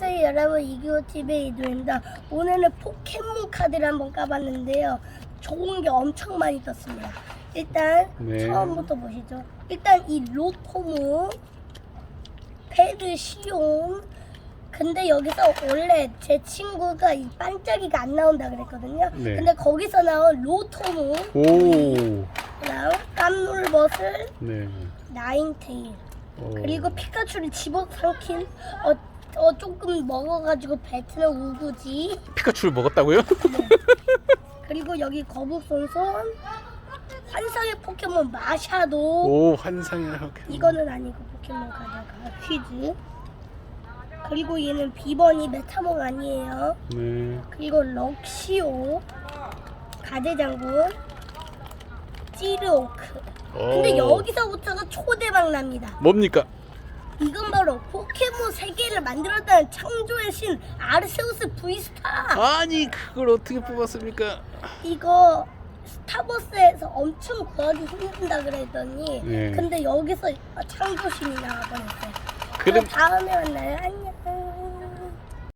안녕하세요 여러분 이기호TV의 이도입니다 오늘은 포켓몬 카드를 한번 까봤는데요 좋은 게 엄청 많이 떴습니다 일단 네. 처음부터 보시죠 일단 이 로토무 페르시온 근데 여기서 원래 제 친구가 이 반짝이가 안 나온다 그랬거든요 네. 근데 거기서 나온 로토무 오. 그다음 깜놀버슬 네. 나인테일 오. 그리고 피카츄를 집어삼킨 어, 어 조금 먹어가지고 뱉는 우구지 피카츄를 먹었다고요? 그리고 여기 거북손손 환상의 포켓몬 마샤도 오 환상이야. 이거는 아니고 포켓몬 가다가 퀴즈 그리고 얘는 비번이 메타몽 아니에요 네. 그리고 럭시오 가재장군 찌르오크 근데 오. 여기서부터가 초대박 납니다 뭡니까? 이건 바로 포켓몬 세계를 만들었다는 창조의 신 아르세우스 V스타 아니 그걸 어떻게 뽑았습니까? 이거 스타버스에서 엄청 구하기 힘든다 그랬더니 네. 근데 여기서 창조신이 나와버렸어요 그럼 그럼 다음에 만나요 안녕